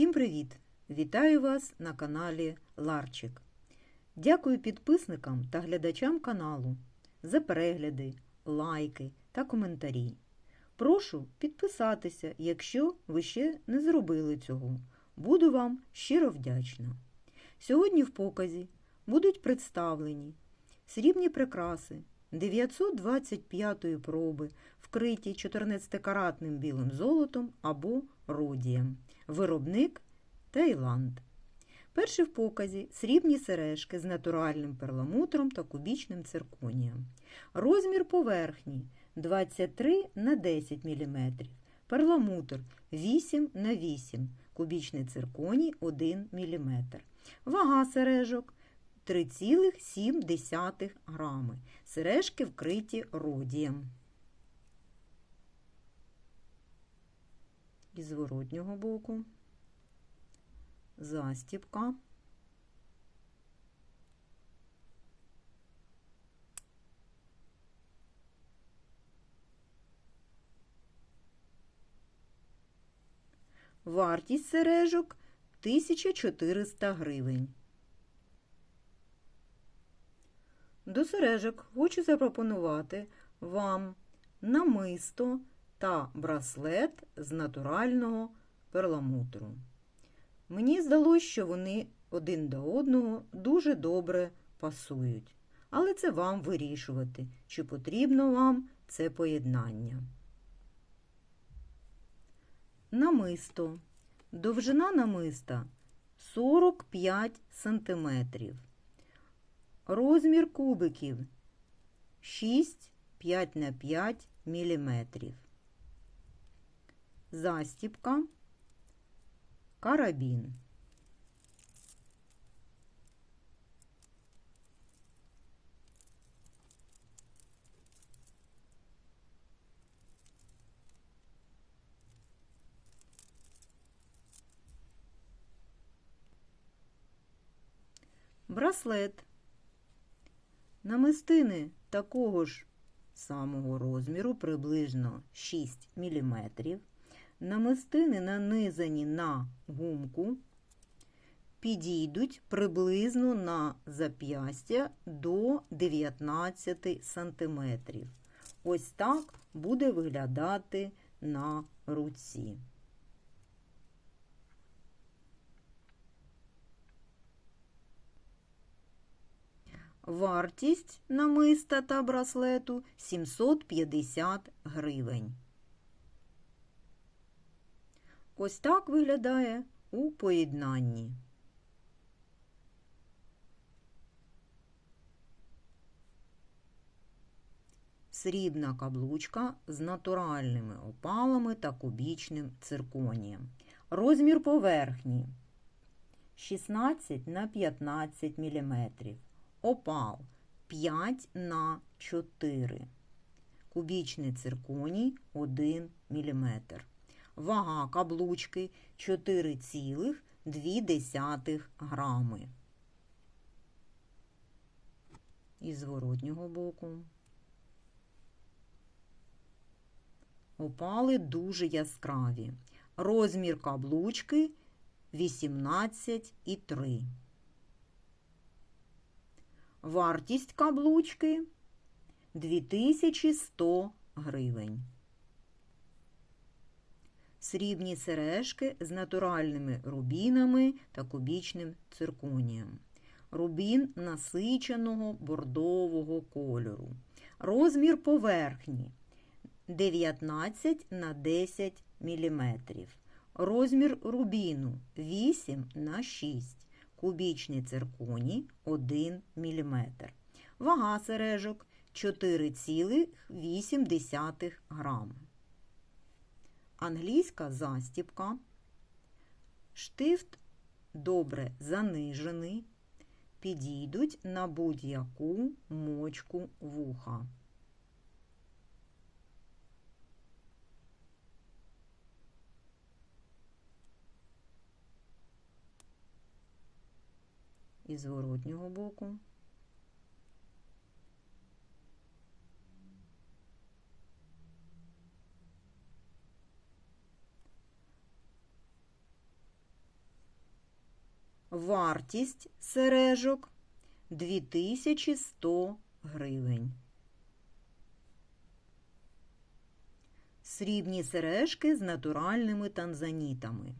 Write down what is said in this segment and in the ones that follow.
Всім привіт! Вітаю вас на каналі Ларчик. Дякую підписникам та глядачам каналу за перегляди, лайки та коментарі. Прошу підписатися, якщо ви ще не зробили цього. Буду вам щиро вдячна. Сьогодні в показі будуть представлені срібні прикраси 925-ї проби, вкриті 14-каратним білим золотом або родієм. Виробник Таїланд. Перші в показі срібні сережки з натуральним перламутром та кубічним цирконієм. Розмір поверхні 23 на 10 мм. Перламутр 8 на 8 кубічний цирконій 1 мм. Вага сережок 3,7 грами. Сережки вкриті родієм. Із зворотнього боку застіпка. Вартість сережок 1400 гривень. До сережок хочу запропонувати вам намисто та браслет з натурального перламутру. Мені здалося, що вони один до одного дуже добре пасують. Але це вам вирішувати, чи потрібно вам це поєднання. Намисто. Довжина намиста 45 см. Розмір кубиків 6 5 на 5 мм. Застіпка, карабін. Браслет. Намистини такого ж самого розміру, приблизно 6 мм. Намистини нанизані на гумку, підійдуть приблизно на зап'ястя до 19 см. Ось так буде виглядати на руці. Вартість намиста та браслету 750 гривень. Ось так виглядає у поєднанні. Срібна каблучка з натуральними опалами та кубічним цирконієм. Розмір поверхні 16 на 15 мм. Опал 5 на 4 Кубічний цирконій 1 мм. Вага каблучки 4,2 грами. Із зворотнього боку. Опали дуже яскраві. Розмір каблучки 18,3. Вартість каблучки 2100 гривень. Срібні сережки з натуральними рубінами та кубічним цирконієм. Рубін насиченого бордового кольору. Розмір поверхні 19 на 10 мм. Розмір рубіну 8 на 6 Кубічний цирконій 1 мм. Вага сережок 4,8 грам. Англійська застіпка. Штифт добре занижений. Підійдуть на будь-яку мочку вуха. Із зворотнього боку. Вартість сережок 2100 гривень. Срібні сережки з натуральними танзанітами.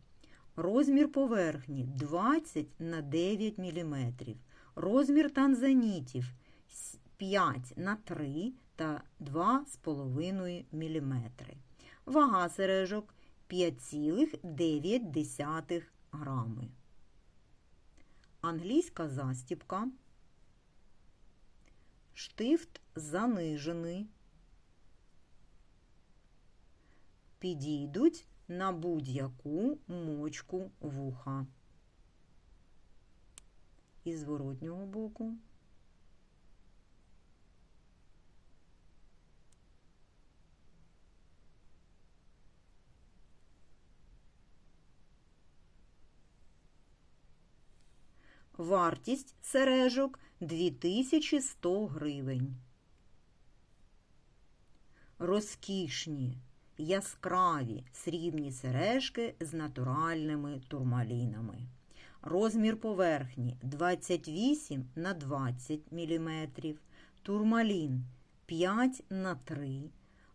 Розмір поверхні 20 на 9 мм. Розмір танзанітів 5 на 3 та 2,5 мм. Вага сережок 5,9 грами. Англійська застіпка. Штифт занижений. Підійдуть на будь-яку мочку вуха. І зворотнього боку. Вартість сережок 2100 гривень. Розкішні, яскраві срібні сережки з натуральними турмалінами. Розмір поверхні 28 на 20 мм, турмалін 5 на 3,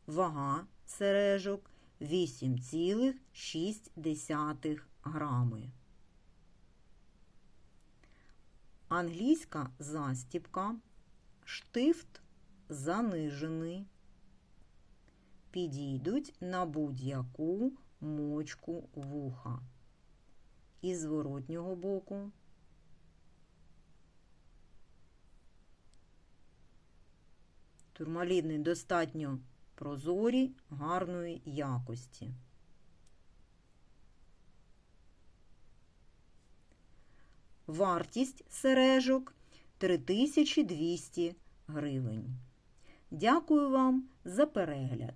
вага сережок 8,6 грами. Англійська застіпка, штифт занижений. Підійдуть на будь-яку мочку вуха. І зворотнього боку. Турмаліни достатньо прозорі, гарної якості. Вартість сережок 3200 гривень. Дякую вам за перегляд.